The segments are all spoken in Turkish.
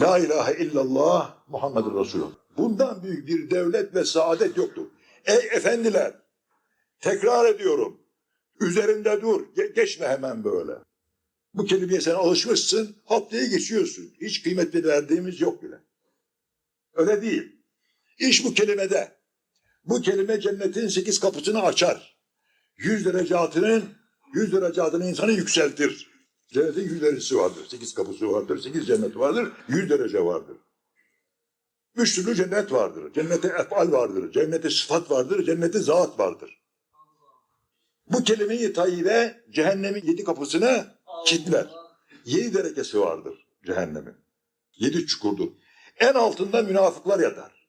La ilahe illallah Muhammedur Resulullah. Bundan büyük bir devlet ve saadet yoktur. Ey efendiler, tekrar ediyorum. Üzerinde dur, ge- geçme hemen böyle. Bu kelimeye sen alışmışsın, diye geçiyorsun. Hiç kıymetli verdiğimiz yok bile. Öyle değil. İş bu kelimede. Bu kelime cennetin sekiz kapısını açar. Yüz derecatının, yüz derecatını insanı yükseltir. Cennetin yüz derecesi vardır. Sekiz kapısı vardır. Sekiz cennet vardır. Yüz derece vardır. Üç türlü cennet vardır. Cennete efal vardır. Cennete sıfat vardır. Cennete zat vardır. Bu kelime-i tayyibe cehennemin yedi kapısını kilitler. Yedi derecesi vardır cehennemin. Yedi çukurdur. En altında münafıklar yatar.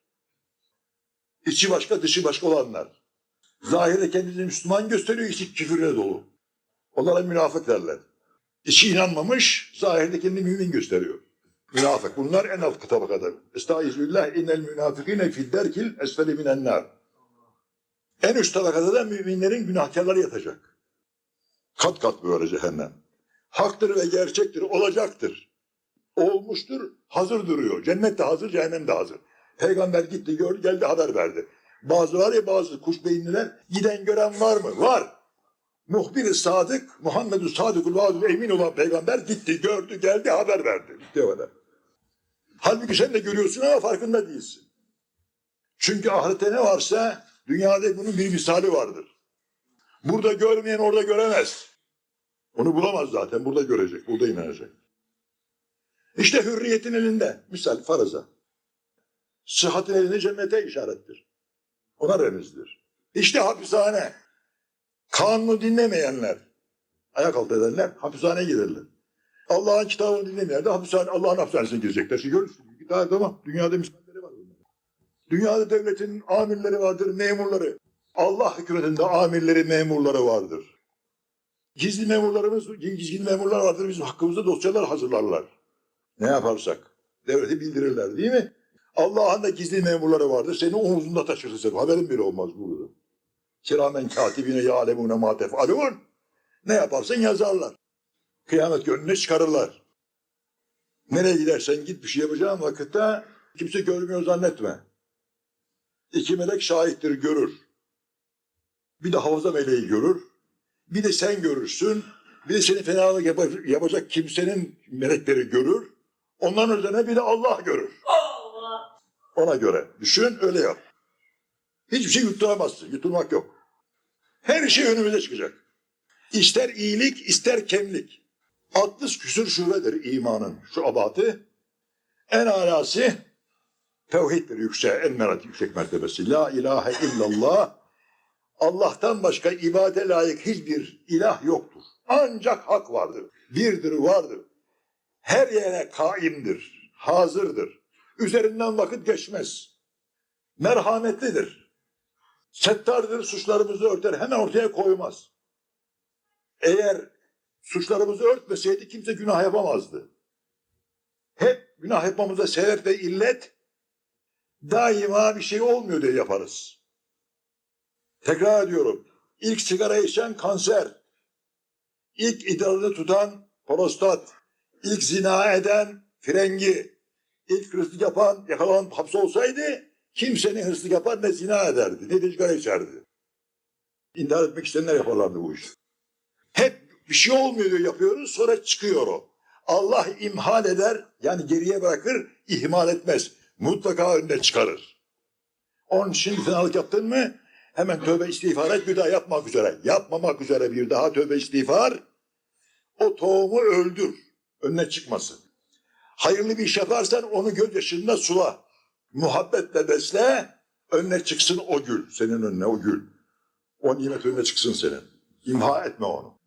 İçi başka dışı başka olanlar. Zahirde kendini Müslüman gösteriyor, içi küfürle dolu. Onlara münafık derler. İçi inanmamış, zahirde kendini mümin gösteriyor. Münafık. Bunlar en alt tabakada. Estağizullah innel münafıkine fid derkil esfeli minen nar. En üst tabakada da müminlerin günahkarları yatacak. Kat kat böyle cehennem. Haktır ve gerçektir, olacaktır. Olmuştur, hazır duruyor. Cennet de hazır, cehennem de hazır. Peygamber gitti, gördü, geldi haber verdi. Bazı var ya bazı kuş beyinliler, giden gören var mı? Var. Muhbir-i Sadık, Muhammed-i Sadıkul Vaadül Emin olan peygamber gitti, gördü, geldi, haber verdi. Bitti o. Halbuki sen de görüyorsun ama farkında değilsin. Çünkü ahirette ne varsa dünyada bunun bir misali vardır. Burada görmeyen orada göremez. Onu bulamaz zaten. Burada görecek, burada inanacak. İşte hürriyetin elinde. Misal faraza. Sıhhatin elinde cennete işarettir. Ona remizdir. İşte hapishane. Kanunu dinlemeyenler, ayak altı edenler hapishaneye girerler. Allah'ın kitabını dinlemeyenler de hapishane, Allah'ın hapishanesine girecekler. Şimdi görürsün. Daha tamam. Dünyada misalleri var. bunların. Dünyada devletin amirleri vardır, memurları. Allah hükümetinde amirleri, memurları vardır. Gizli memurlarımız, gizli memurlar vardır. Bizim hakkımızda dosyalar hazırlarlar. Ne yaparsak. Devleti bildirirler değil mi? Allah'ın da gizli memurları vardır. Seni omuzunda taşır sen. Haberin bile olmaz burada. Kiramen katibine yâlemûne mâ tef'alûn. Ne yaparsan yazarlar. Kıyamet gününe çıkarırlar. Nereye gidersen git bir şey yapacağın vakitte kimse görmüyor zannetme. İki melek şahittir görür. Bir de hafıza meleği görür. Bir de sen görürsün. Bir de seni fenalık yapa- yapacak kimsenin melekleri görür. Onların üzerine bir de Allah görür. Allah. Ona göre. Düşün öyle yap. Hiçbir şey yutturamazsın. Yutulmak yok. Her şey önümüze çıkacak. İster iyilik ister kemlik. 60 küsür şubedir imanın şu abatı. En alası tevhiddir yüksek, en merat yüksek mertebesi. La ilahe illallah. Allah'tan başka ibade layık hiçbir ilah yoktur. Ancak hak vardır. Birdir, vardır. Her yere kaimdir, hazırdır. Üzerinden vakit geçmez. Merhametlidir. Settardır, suçlarımızı örter, hemen ortaya koymaz. Eğer suçlarımızı örtmeseydi kimse günah yapamazdı. Hep günah yapmamıza sebep ve illet daima bir şey olmuyor diye yaparız. Tekrar ediyorum. İlk sigara içen kanser. İlk idrarını tutan prostat. İlk zina eden frengi. İlk hırsızlık yapan yakalanıp hapse olsaydı kimsenin hırsızlık yapar ne zina ederdi ne de sigara içerdi. İntihar etmek isteyenler yaparlardı bu işi. Hep bir şey olmuyor diyor yapıyoruz sonra çıkıyor o. Allah imhal eder yani geriye bırakır ihmal etmez. Mutlaka önüne çıkarır. Onun için fenalık yaptın mı hemen tövbe istiğfar et bir daha yapmak üzere. Yapmamak üzere bir daha tövbe istiğfar o tohumu öldür. Önüne çıkmasın. Hayırlı bir iş yaparsan onu gözyaşında sula. Muhabbetle besle önüne çıksın o gül. Senin önüne o gül. O nimet önüne çıksın senin. İmha etme onu.